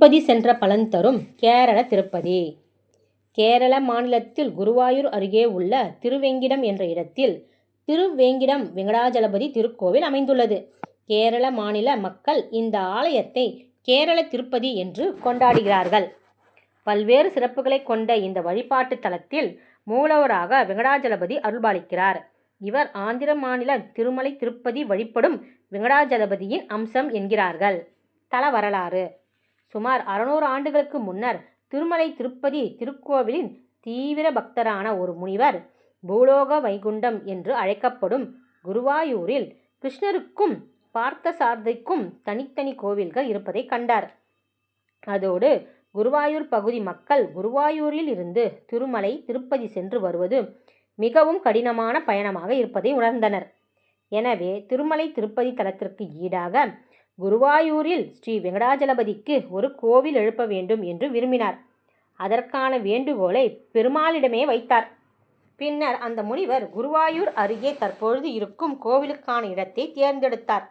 திருப்பதி சென்ற பலன் தரும் கேரள திருப்பதி. கேரள மாநிலத்தில் குருவாயூர் அருகே உள்ள திருவேங்கிடம் என்ற இடத்தில் திருவேங்கிடம் வெங்கடாஜலபதி திருக்கோவில் அமைந்துள்ளது. கேரள மாநில மக்கள் இந்த ஆலயத்தை கேரள திருப்பதி என்று கொண்டாடுகிறார்கள். பல்வேறு சிறப்புகளை கொண்ட இந்த வழிபாட்டு தலத்தில் மூலவராக வெங்கடாஜலபதி அருள்பாலிக்கிறார். இவர் ஆந்திர மாநில திருமலை திருப்பதி வழிபடும் வெங்கடாஜலபதியின் அம்சம் என்கிறார்கள். தல வரலாறு. சுமார் அறுநூறு ஆண்டுகளுக்கு முன்னர் திருமலை திருப்பதி திருக்கோவிலின் தீவிர பக்தரான ஒரு முனிவர் பூலோக வைகுண்டம் என்று அழைக்கப்படும் குருவாயூரில் கிருஷ்ணருக்கும் பார்த்தசாரதிக்கும் தனித்தனி கோவில்கள் இருப்பதை கண்டார். அதோடு குருவாயூர் பகுதி மக்கள் குருவாயூரில் இருந்து திருமலை திருப்பதி சென்று வருவது மிகவும் கடினமான பயணமாக இருப்பதை உணர்ந்தனர். எனவே திருமலை திருப்பதி தலத்திற்கு ஈடாக குருவாயூரில் ஸ்ரீ வெங்கடாஜலபதிக்கு ஒரு கோவில் எழுப்ப வேண்டும் என்று விரும்பினார். அதற்கான வேண்டுகோளை பெருமாளிடமே வைத்தார். பின்னர் அந்த முனிவர் குருவாயூர் அருகே தற்பொழுது இருக்கும் கோவிலுக்கான இடத்தை தேர்ந்தெடுத்தார்.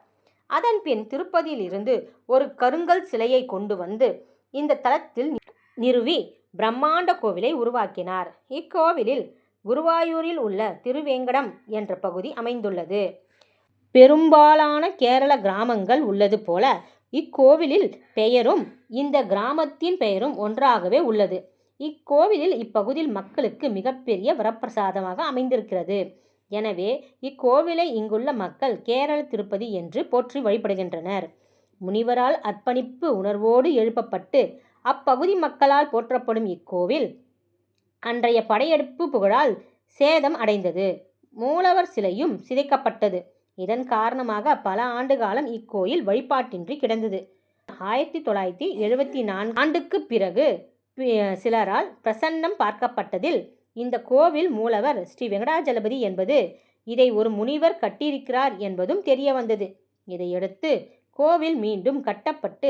அதன்பின் திருப்பதியில் இருந்து ஒரு கருங்கல் சிலையை கொண்டு வந்து இந்த தலத்தில் நிறுவி பிரம்மாண்ட கோவிலை உருவாக்கினார். இக்கோவிலில் குருவாயூரில் உள்ள திருவேங்கடம் என்ற பகுதி அமைந்துள்ளது. பெரும்பாலான கேரள கிராமங்கள் உள்ளது போல இக்கோவிலில் பெயரும் இந்த கிராமத்தின் பெயரும் ஒன்றாகவே உள்ளது. இக்கோவிலில் இப்பகுதியில் மக்களுக்கு மிகப்பெரிய வரப்பிரசாதமாக அமைந்திருக்கிறது. எனவே இக்கோவிலை இங்குள்ள மக்கள் கேரள திருப்பதி என்று போற்றி வழிபடுகின்றனர். முனிவரால் அர்ப்பணிப்பு உணர்வோடு எழுப்பப்பட்டு அப்பகுதி மக்களால் போற்றப்படும் இக்கோவில் அன்றைய படையெடுப்பு புகழால் சேதம் அடைந்தது. மூலவர் சிலையும் சிதைக்கப்பட்டது. இதன் காரணமாக பல ஆண்டு காலம் இக்கோயில் வழிபாட்டின்றி கிடந்தது. ஆயிரத்தி தொள்ளாயிரத்தி எழுபத்தி நான்கு ஆண்டுக்கு பிறகு சிலரால் பிரசன்னம் பார்க்கப்பட்டதில் இந்த கோவில் மூலவர் ஸ்ரீ வெங்கடாஜலபதி என்பது இதை ஒரு முனிவர் கட்டியிருக்கிறார் என்பதும் தெரிய வந்தது இதையடுத்து கோவில் மீண்டும் கட்டப்பட்டு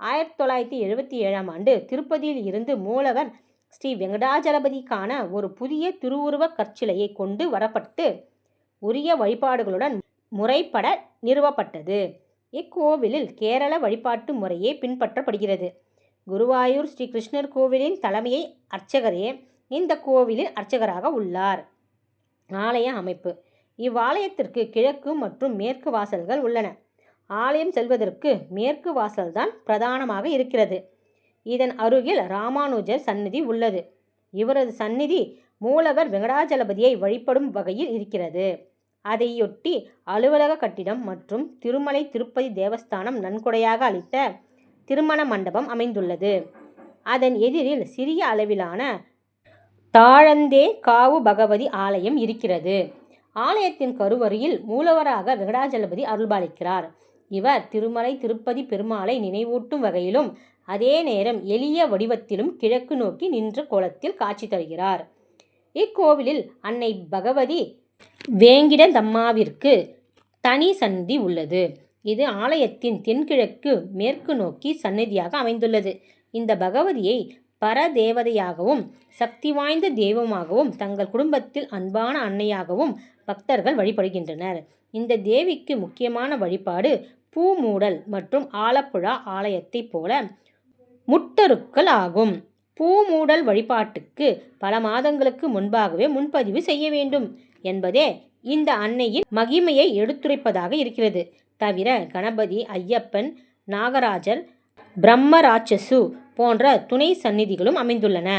ஆயிரத்தி தொள்ளாயிரத்தி எழுபத்தி ஏழாம் ஆண்டு திருப்பதியில் இருந்து மூலவர் ஸ்ரீ வெங்கடாஜலபதிக்கான ஒரு புதிய திருவுருவ கற்சிலையை கொண்டு வரப்பட்டு உரிய வழிபாடுகளுடன் முறைப்பட நிறுவப்பட்டது. இக்கோவிலில் கேரள வழிபாட்டு முறையே பின்பற்றப்படுகிறது. குருவாயூர் ஸ்ரீ கிருஷ்ணர் கோவிலின் தலைமையை அர்ச்சகரே இந்த கோவிலின் அர்ச்சகராக உள்ளார். ஆலய அமைப்பு. இவ்வாலயத்திற்கு கிழக்கு மற்றும் மேற்கு வாசல்கள் உள்ளன. ஆலயம் செல்வதற்கு மேற்கு வாசல்தான் பிரதானமாக இருக்கிறது. இதன் அருகில் ராமானுஜர் சந்நிதி உள்ளது. இவரது சந்நிதி மூலவர் வெங்கடாஜலபதியை வழிபடும் வகையில் இருக்கிறது. அதையொட்டி அலுவலக கட்டிடம் மற்றும் திருமலை திருப்பதி தேவஸ்தானம் நன்கொடையாக அளித்த திருமண மண்டபம் அமைந்துள்ளது. அதன் எதிரில் சிறிய அளவிலான தாழந்தே காவு பகவதி ஆலயம் இருக்கிறது. ஆலயத்தின் கருவறையில் மூலவராக வெங்கடாஜலபதி அருள்பாலிக்கிறார். இவர் திருமலை திருப்பதி பெருமாளை நினைவூட்டும் வகையிலும் அதே நேரம் எளிய வடிவத்திலும் கிழக்கு நோக்கி நின்ற கோலத்தில் காட்சி தருகிறார். இக்கோவிலில் அன்னை பகவதி வேங்கிடந்தம்மாவிற்கு தனி சந்நிதி உள்ளது. இது ஆலயத்தின் தென்கிழக்கு மேற்கு நோக்கி சந்நிதியாக அமைந்துள்ளது. இந்த பகவதியை பரதேவதையாகவும் சக்தி வாய்ந்த தெய்வமாகவும் தங்கள் குடும்பத்தில் அன்பான அன்னையாகவும் பக்தர்கள் வழிபடுகின்றனர். இந்த தேவிக்கு முக்கியமான வழிபாடு பூமூடல் மற்றும் ஆலப்புழா ஆலயத்தைப் போல முட்டருக்கள் ஆகும். பூமூடல் வழிபாட்டுக்கு பல மாதங்களுக்கு முன்பாகவே முன்பதிவு செய்ய வேண்டும். என்பதே இந்த அன்னையின் மகிமையை எடுத்துரைப்பதாக இருக்கிறது. தவிர கணபதி ஐயப்பன் நாகராஜர் பிரம்மராட்சசு போன்ற துணை சந்நிதிகளும் அமைந்துள்ளன.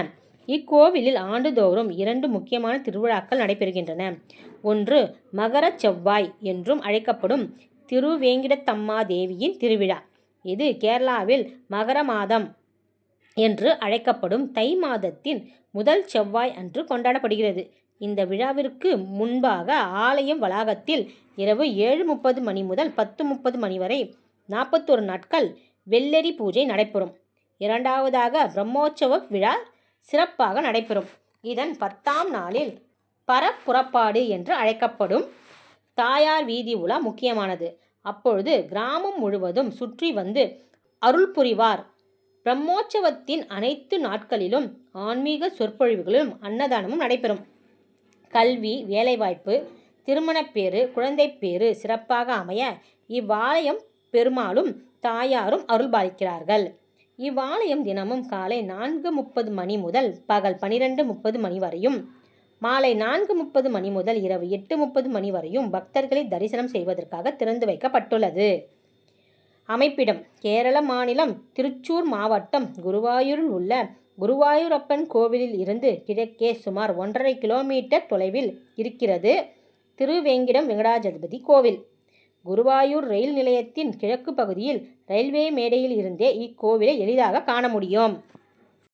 இக்கோவிலில் ஆண்டுதோறும் இரண்டு முக்கியமான திருவிழாக்கள் நடைபெறுகின்றன. ஒன்று மகர செவ்வாய் என்றும் அழைக்கப்படும் திருவேங்கிடத்தம்மா தேவியின் திருவிழா. இது கேரளாவில் மகர மாதம் என்று அழைக்கப்படும் தை மாதத்தின் முதல் செவ்வாய் அன்று கொண்டாடப்படுகிறது. இந்த விழாவிற்கு முன்பாக ஆலயம் வளாகத்தில் இரவு ஏழு முப்பது மணி முதல் பத்து முப்பது மணி வரை நாற்பத்தொரு நாட்கள் வெள்ளரி பூஜை நடைபெறும். இரண்டாவதாக பிரம்மோற்சவ விழா சிறப்பாக நடைபெறும். இதன் பத்தாம் நாளில் பரப்புறப்பாடு என்று அழைக்கப்படும் தாயார் வீதி உலா முக்கியமானது. அப்பொழுது கிராமம் முழுவதும் சுற்றி வந்து அருள் புரிவார். பிரம்மோற்சவத்தின் அனைத்து நாட்களிலும் ஆன்மீக சொற்பொழிவுகளும் அன்னதானமும் நடைபெறும். கல்வி வேலைவாய்ப்பு திருமணப்பேறு குழந்தைப்பேறு சிறப்பாக அமைய இவ்வாலயம் பெருமாளும் தாயாரும் அருள்பாலிக்கிறார்கள். இவ்வாலயம் தினமும் காலை நான்கு முப்பது மணி முதல் பகல் பனிரெண்டு முப்பது மணி வரையும் மாலை நான்கு முப்பது மணி முதல் இரவு எட்டு முப்பது மணி வரையும் பக்தர்களை தரிசனம் செய்வதற்காக திறந்து வைக்கப்பட்டுள்ளது. அமைப்பிடம் கேரள மாநிலம் திருச்சூர் மாவட்டம் குருவாயூரில் உள்ள குருவாயூரப்பன் கோவிலில் இருந்து கிழக்கே சுமார் ஒன்றரை கிலோமீட்டர் தொலைவில் இருக்கிறது திருவேங்கிடம் வெங்கடாஜலபதி கோவில். குருவாயூர் ரயில் நிலையத்தின் கிழக்கு பகுதியில் ரயில்வே மேடையில் இருந்தே இக்கோவிலை எளிதாக காண முடியும்.